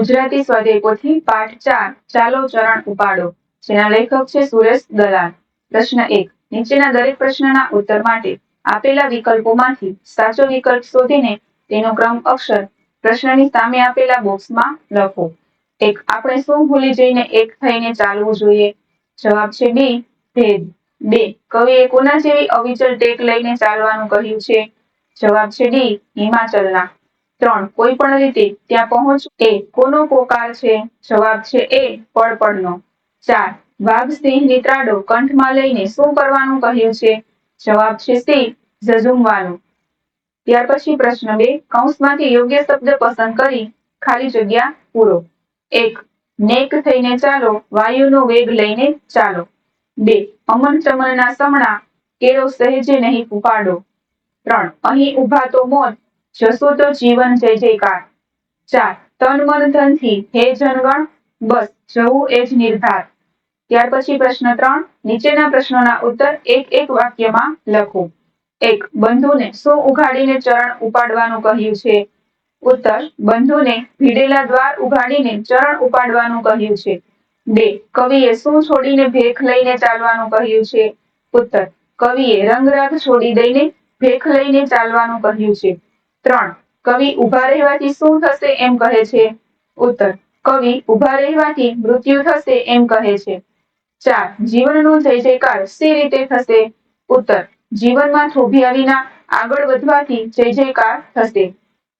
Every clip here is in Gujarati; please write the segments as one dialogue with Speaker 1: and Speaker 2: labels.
Speaker 1: ગુજરાતી સ્વાધ્યાય પોથી પાઠ ચાર, ચાલો ચરણ ઉપાડો. જેના લેખક છે સુરેશ દલાલ. પ્રશ્ન એક, નીચેના દરેક પ્રશ્નના ઉત્તર માટે આપેલા વિકલ્પોમાંથી સાચો વિકલ્પ શોધીને તેનો ક્રમ અક્ષર પ્રશ્નની સામે આપેલા બોક્સમાં લખો. એક, આપણે શું ભૂલી જઈને એક થઈને ચાલવું જોઈએ? જવાબ છે બી, ભેદ. બે, કવિએ કોના જેવી અવિચલ ટેક લઈને ચાલવાનું કહ્યું છે? જવાબ છે ડી, હિમાચલના. ત્રણ. કોઈ પણ રીતે ત્યાં પહોંચવું એ કોનો પોકાર છે? જવાબ છે એ પળપળનો ચાર. વાઘ સિંહ નીત્રાડો કંઠમાં લઈને શું કરવાનું કહ્યું છે? જવાબ છે સી. ઝઝુમવાનું. ત્યાર પછી પ્રશ્ન બે. કૌંસમાંથી યોગ્ય શબ્દ પસંદ કરી ખાલી જગ્યા પૂરો. એક. નેક થઈને ચાલો, વાયુનો વેગ લઈને ચાલો. બે. અમન ચમનના સમણા કેરો સહેજે નહીં ઉપાડો. ત્રણ. અહીં ઊભા તો મોત જશો તો જીવન જય જયકાર. ચાર તન મન ધનથી હે જનગણ, બસ જવું એ જ નિર્ધાર. ત્યાર પછી પ્રશ્ન ત્રણ, નીચેના પ્રશ્નોના ઉત્તર એક એક વાક્યમાં લખો. એક, બંધુને શું ઉઘાડીને ચરણ ઉપાડવાનું કહ્યું છે? ઉત્તર, બંધુને ભીડેલા દ્વાર ઉઘાડીને ચરણ ઉપાડવાનું કહ્યું છે. બે, કવિએ શું છોડીને ભેખ લઈને ચાલવાનું કહ્યું છે? ઉત્તર, કવિએ રંગરાગ છોડી દઈને ભેખ લઈને ચાલવાનું કહ્યું છે. ત્રણ. કવિ ઊભા રહેવાથી શું થશે એમ કહે છે? ઉત્તર. કવિ ઊભા રહેવાથી મૃત્યુ થશે એમ કહે છે. ચાર. જીવનનો જય જયકાર સી રીતે થશે? ઉત્તર. જીવનમાં થોભ્યા વિના આગળ વધવાથી જય જયકાર થશે.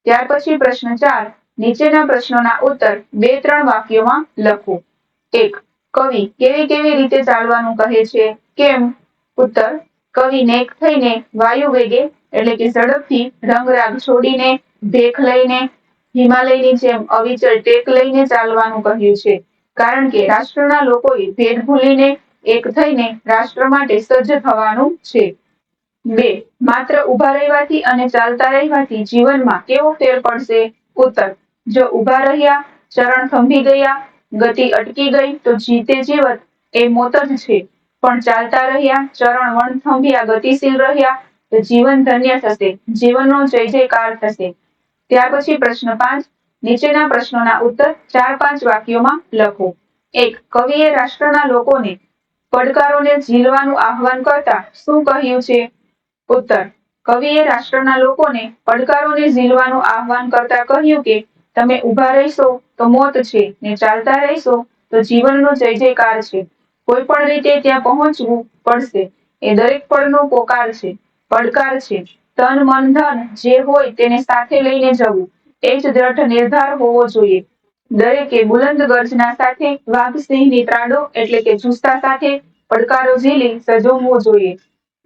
Speaker 1: ત્યાર પછી પ્રશ્ન ચાર. નીચેના પ્રશ્નોના ઉત્તર બે ત્રણ વાક્યોમાં લખો. એક. કવિ કેવી કેવી રીતે ચાલવાનું કહે છે? કેમ? ઉત્તર. કવિ નેક થઈને વાયુ વેગે, એટલે કે ઝડપથી રંગરાગ છોડીને, ભેખ લઈને, હિમાલયની જેમ અવિચળ ટેક લઈને ચાલવાનું કહ્યું છે. કારણ કે રાષ્ટ્રના લોકોએ ભેદ ભૂલીને એક થઈને રાષ્ટ્ર માટે સજ્જ થવાનું છે. બે, માત્ર ઊભા રહેવાથી અને ચાલતા રહેવાથી જીવનમાં કેવો ફેર પડશે? ઉત્તર, જો ઊભા રહ્યા, ચરણ થંભી ગયા, ગતિ અટકી ગઈ, તો જીતે જીવત, એ મોત જ છે. પણ ચાલતા રહ્યા, ચરણ વણ થંભ્યા ગતિશીલ રહ્યા જીવન ધન્ય થશે, જીવનનો જય જયકાર થશે. ત્યાર પછી પ્રશ્ન પાંચ, નીચેના પ્રશ્નોના ઉત્તર ચાર પાંચ વાક્યોમાં લખો. એક, કવિએ રાષ્ટ્રના લોકોને પડકારોને ઝીલવાનું આહવાન કરતા શું કહ્યું છે? ઉત્તર, કવિએ રાષ્ટ્રના લોકોને પડકારોને ઝીલવાનું આહવાન કરતા કહ્યું કે, તમે ઊભા રહેશો તો મોત છે, ને ચાલતા રહેશો તો જીવનનો જય જયકાર છે. કોઈ પણ રીતે ત્યાં પહોંચવું પડશે. એ દરેક પળનો પોકાર છે, પડકાર છે. તન, મન, ધન જે હોય તેને સાથે લઈને જવું. એ જ દ્રઢ નિર્ધાર હોવો જોઈએ. દરેકે બુલંદ ગર્જના સાથે વાઘ સિંહની ત્રાડો એટલે કે જુસ્સા સાથે પડકારો ઝીલી સજોવવો જોઈએ.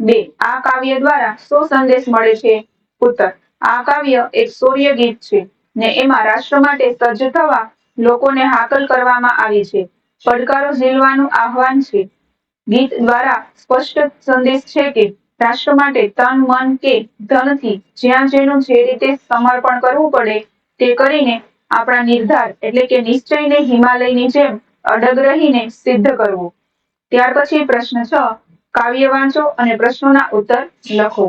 Speaker 1: બે, આ કાવ્ય દ્વારા શું સંદેશ મળે છે. ઉત્તર, આ કાવ્ય એક શૌર્ય ગીત છે ને એમાં રાષ્ટ્ર માટે સજ્જ થવા લોકોને હાકલ કરવામાં આવી છે. પડકારો ઝીલવાનું આહવાન છે. ગીત દ્વારા સ્પષ્ટ સંદેશ છે કે રાષ્ટ્ર માટે તન, મન કે ધનથી જ્યાં જેનું જે રીતે સમર્પણ કરવું પડે તે કરીને આપણા નિર્ધાર એટલે કે નિશ્ચયને હિમાલયની જેમ અડગ રહીને સિદ્ધ કરવું. ત્યાર પછી પ્રશ્ન છ, કાવ્ય વાંચો અને પ્રશ્નોના ઉત્તર લખો.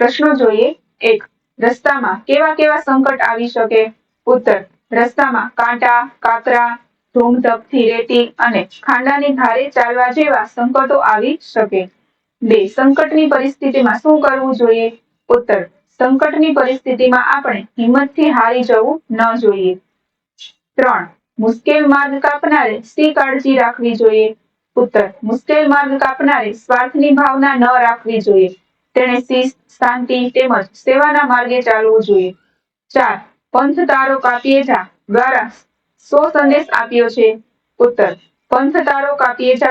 Speaker 1: પ્રશ્નો જોઈએ. એક, રસ્તામાં કેવા કેવા સંકટ આવી શકે? ઉત્તર, રસ્તામાં કાંટા, કાકરા ધૂમધપથી રેતી અને ખાંડાની ધારે ચાલવા જેવા સંકટો આવી શકે. બે, સંકટની પરિસ્થિતિમાં શું કરવું જોઈએ? ઉત્તર, સંકટની પરિસ્થિતિમાં આપણે હિંમતથી હારી જવું ન જોઈએ. ત્રણ, મુશ્કેલ માર્ગ કાપનારે શી કાળજી રાખવી જોઈએ? ઉત્તર, મુશ્કેલ માર્ગ કાપનારે સ્વાર્થની ભાવના ન રાખવી જોઈએ. તેણે શિસ્ત શાંતિ તેમજ સેવાના માર્ગે ચાલવું જોઈએ? ચાર પંથ તારો કાપીએ જા દ્વારા સો સંદેશ આપ્યો છે. ઉત્તર. પંથ તારો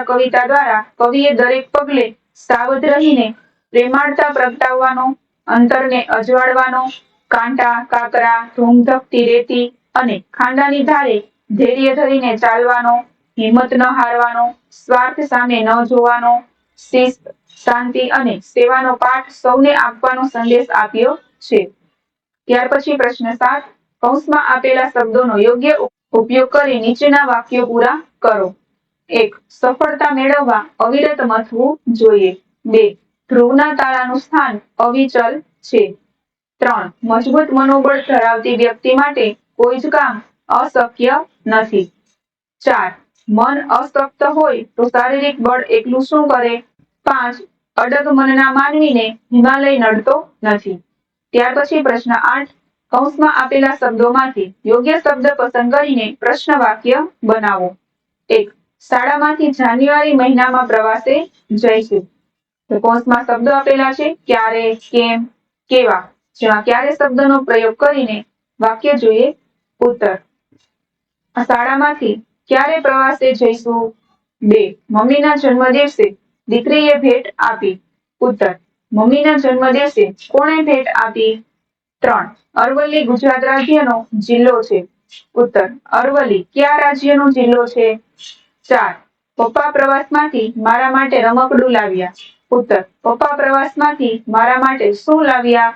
Speaker 1: કવિતા દ્વારા કવિએ દરેક પગલે સાવધ રહીને પ્રેમાળતા પ્રગટાવવાનો, અંતરને અજવાળવાનો, કાંટા, કાકરા ધૂમધકતી રેતી અને ખાંડાની ધારે ધૈર્ય ધરીને ચાલવાનો, હિંમત ન હારવાનો, સ્વાર્થ સામે ન જોવાનો, શિસ્ત, શાંતિ અને સેવાનો પાઠ સૌને આપવાનો સંદેશ આપ્યો છે. ત્યાર પછી પ્રશ્ન સાત. કૌંસમાં આપેલા શબ્દોનો યોગ્ય ઉપયોગ કરી નીચેના વાક્યો પૂરા કરો. એક, સફળતા મેળવવા અવિરત મથવું જોઈએ. બે, ધ્રુવના તાળાનું સ્થાન અવિચલ છે. ત્રણ, મજબૂત મનોબળ ધરાવતી વ્યક્તિ માટે કોઈ જ કામ અશક્ય નથી. ચાર, મન અશક્ત હોય તો શારીરિક બળ એકલું શું કરે? પાંચ, અડગ મનના માનવીને હિમાલય નડતો નથી. ત્યાર પછી પ્રશ્ન આઠ કૌંસમાં આપેલા શબ્દોમાંથી યોગ્ય શબ્દ પસંદ કરીને પ્રશ્ન વાક્ય બનાવો. એક, શાળામાંથી જાન્યુઆરી મહિનામાં પ્રવાસે જઈશું તો કૌંસમાં શબ્દો આપેલા છે, ક્યારે, કેમ, કેવા. જેમાં ક્યારે શબ્દનો પ્રયોગ કરીને વાક્ય જોઈએ ઉત્તર. શાળામાંથી ક્યારે પ્રવાસે જઈશું? બે, મમ્મીના જન્મ દિવસે દીકરીએ ભેટ આપી. ઉત્તર, મમ્મીના જન્મ દિવસે કોણે ભેટ આપી? ત્રણ અરવલ્લી ગુજરાત રાજ્યનો જિલ્લો છે. ઉત્તર, અરવલ્લી કયા રાજ્યનો જિલ્લો છે? ચાર, પપ્પા પ્રવાસમાંથી મારા માટે રમકડું લાવ્યા. ઉત્તર, પપ્પા પ્રવાસમાંથી મારા માટે શું લાવ્યા?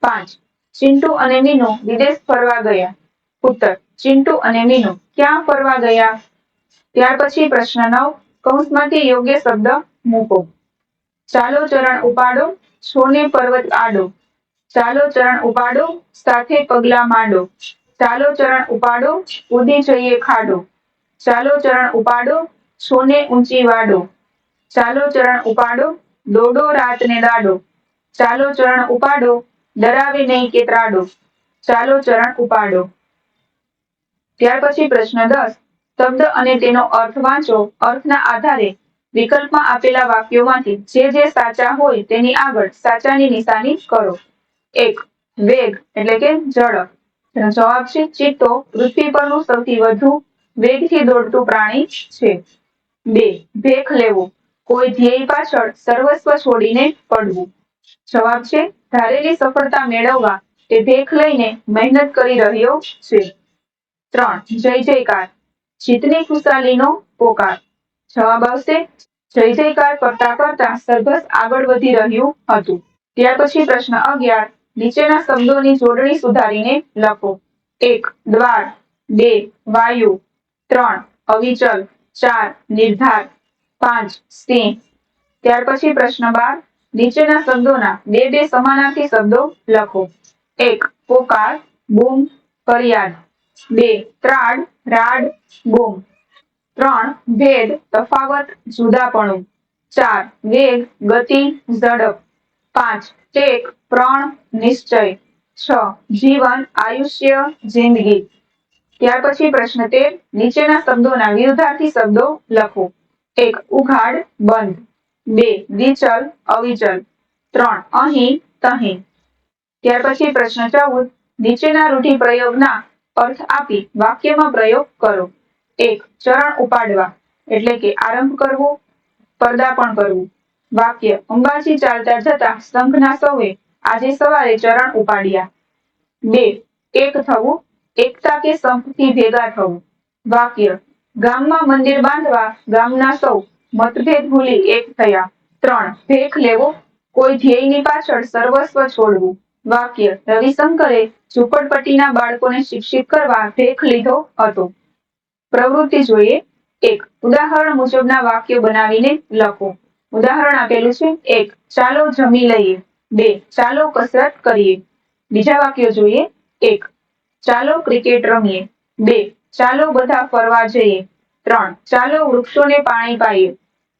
Speaker 1: પાંચ, ચિંટુ અને મીનુ વિદેશ ફરવા ગયા. ઉત્તર, ચિંટુ અને મીનુ ક્યાં ફરવા ગયા? ત્યાર પછી પ્રશ્ન નવ, કૌંસમાંથી યોગ્ય શબ્દ મૂકો. ચાલો ચરણ ઉપાડો, છોને પર્વત આડો. ચાલો ચરણ ઉપાડો, સાથે પગલા માંડો. ચાલો ચરણ ઉપાડો ઉદી જઈએ ખાડો. ચાલો ચરણ ઉપાડો, સોને ઊંચી વાડો. ચાલો ચરણ ઉપાડો, દોડો રાત ને દાડો. ચાલો ચરણ ઉપાડો, ડરાવે નહીં કે ત્રાડો ચાલો ચરણ ઉપાડો. ત્યાર પછી પ્રશ્ન દસ. શબ્દ અને તેનો અર્થ વાંચો. અર્થના આધારે વિકલ્પમાં આપેલા વાક્યોમાંથી જે જે સાચા હોય તેની આગળ સાચાની નિશાની કરો. એક, વેગ, એટલે કે ઝડપ તેનો જવાબ છે ચિત્તો. પૃથ્વી પરનું સૌથી વધુ વેગથી દોડતું પ્રાણી છે. બે, ભેખ લેવું. કોઈ ધ્યેય પાછળ સર્વસ્વ છોડીને પડવું. જવાબ છે, ધારેલી સફળતા મેળવવા તે ભેખ લઈને મહેનત કરી રહ્યો છે. ત્રણ, જય જયકાર. જીતની ખુશાલીનો પોકાર. જવાબ આવશે, જય જયકાર કરતા કરતા સરઘસ આગળ વધી રહ્યું હતું. ત્યાર પછી પ્રશ્ન અગિયાર નીચેના શબ્દોની જોડણી સુધારીને લખો. એક, દ્વાર. બે, વાયુ. ત્રણ, અવિચલ. ચાર, નિર્ધાર. પાંચ સિંહ ત્યાર પછી પ્રશ્ન બાર. નીચેના શબ્દોના બે બે સમાનાર્થી શબ્દો લખો. એક, પોકાર બૂમ ફરિયાદ. બે, ત્રાડ, રાડ બૂમ ત્રણ, ભેદ, તફાવત, જુદાપણું. ચાર, વેગ, ગતિ, ઝડપ. પાંચ ટેક પ્રણ નિશ્ચય, છ, જીવન, આયુષ્ય, જિંદગી. ત્યાર પછી પ્રશ્ન તેર, નીચેના શબ્દોના વિરુદ્ધાર્થી શબ્દો લખો. એક, ઉઘાડ, બંધ. બે, વિચલ, અવિચલ. ત્રણ, અહીં, તહીં. ત્યાર પછી પ્રશ્ન ચૌદ, નીચેના રૂઢિપ્રયોગના અર્થ આપી વાક્યમાં પ્રયોગ કરો. એક, ચરણ ઉપાડવા, એટલે કે આરંભ કરવો, પર્દાપણ કરવું. વાક્ય અંબાજી ચાલતા જતા શંખના સૌએ આજે સવારે ચરણ ઉપાડ્યા. બે, એક થવું, એકતા કે સંપથી ભેગા થવું. વાક્ય, ગામમાં મંદિર બાંધવા ગામના સૌ મતભેદ ભૂલી એક થયા. ત્રણ, ભેખ લેવો, કોઈ ધ્યેયની પાછળ સર્વસ્વ છોડવું. વાક્ય, રવિશંકરે ઝુંપડપટ્ટીના બાળકોને શિક્ષિત કરવા ભેખ લીધો હતો. પ્રવૃત્તિ જોઈએ. એક, ઉદાહરણ મુજબના વાક્યો બનાવીને લખો. ઉદાહરણ આપેલું છે. એક, ચાલો જમી લઈએ. બે. ચાલો કસરત કરીએ. બીજા વાક્યો જોઈએ. એક. ચાલો ક્રિકેટ રમીએ. બે. ચાલો બધા ફરવા જઈએ. ત્રણ. ચાલો વૃક્ષોને પાણી પાઈએ.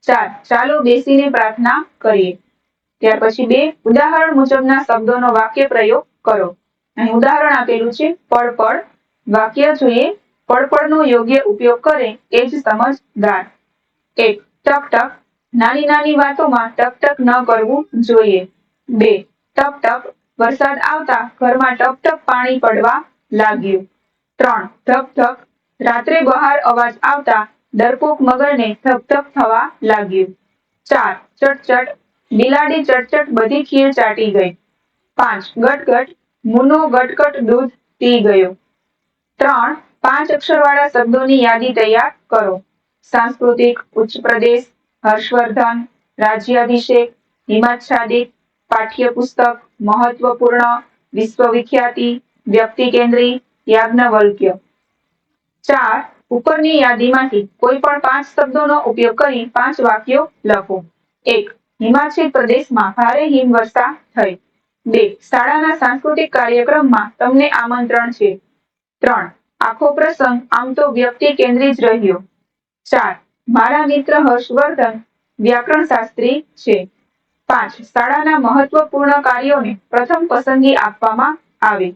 Speaker 1: ચાર. ચાલો બેસીને પ્રાર્થના કરીએ. ત્યાર પછી બે. ઉદાહરણ મુજબના શબ્દોનો વાક્ય પ્રયોગ કરો. અહીં ઉદાહરણ આપેલું છે પડપડ વાક્ય જોઈએ પડપડનો યોગ્ય ઉપયોગ કરે એ જ સમજદાર. એક. ટક ટક નાની નાની વાતોમાં ટક ટક ન કરવું જોઈએ. બે. ટપ ટપ. વરસાદ આવતા ઘરમાં ટપ ટપ પાણી પડવા લાગ્યું. ત્રણ. ધક ધક. રાત્રે બહાર અવાજ આવતા ડરપોક મગરને ધક ધક થવા લાગ્યું. ચાર. ચટચટ બિલાડી ચટચટ બધી ખીર ચાટી ગઈ. પાંચ. ગટગટ મુનો ગટગટ દૂધ પી ગયો. ત્રણ. પાંચ અક્ષરવાળા શબ્દોની યાદી તૈયાર કરો. સાંસ્કૃતિક, ઉચ્ચ પ્રદેશ, હર્ષવર્ધન, રાજ્યાભિષેક, હિમાચ્છાદિત પાઠ્યપુસ્તક મહત્વપૂર્ણ, વિશ્વવિખ્યાતિ વ્યક્તિ કેન્દ્રી યાજ્ઞવલ્ક્ય ચાર, ઉપરની યાદીમાંથી કોઈ પણ પાંચ શબ્દોનો ઉપયોગ કરી પાંચ વાક્યો લખો એક, હિમાચલ પ્રદેશમાં ભારે હિમવર્ષા થઈ. બે, શાળાના સાંસ્કૃતિક કાર્યક્રમમાં તમને આમંત્રણ છે. ત્રણ, આખો પ્રસંગ આમ તો વ્યક્તિ કેન્દ્રી જ રહ્યો ચાર, મારા મિત્ર હર્ષવર્ધન વ્યાકરણ શાસ્ત્રી છે પાંચ. શાળાના મહત્વપૂર્ણ કાર્યોને પ્રથમ પસંદગી આપવામાં આવે.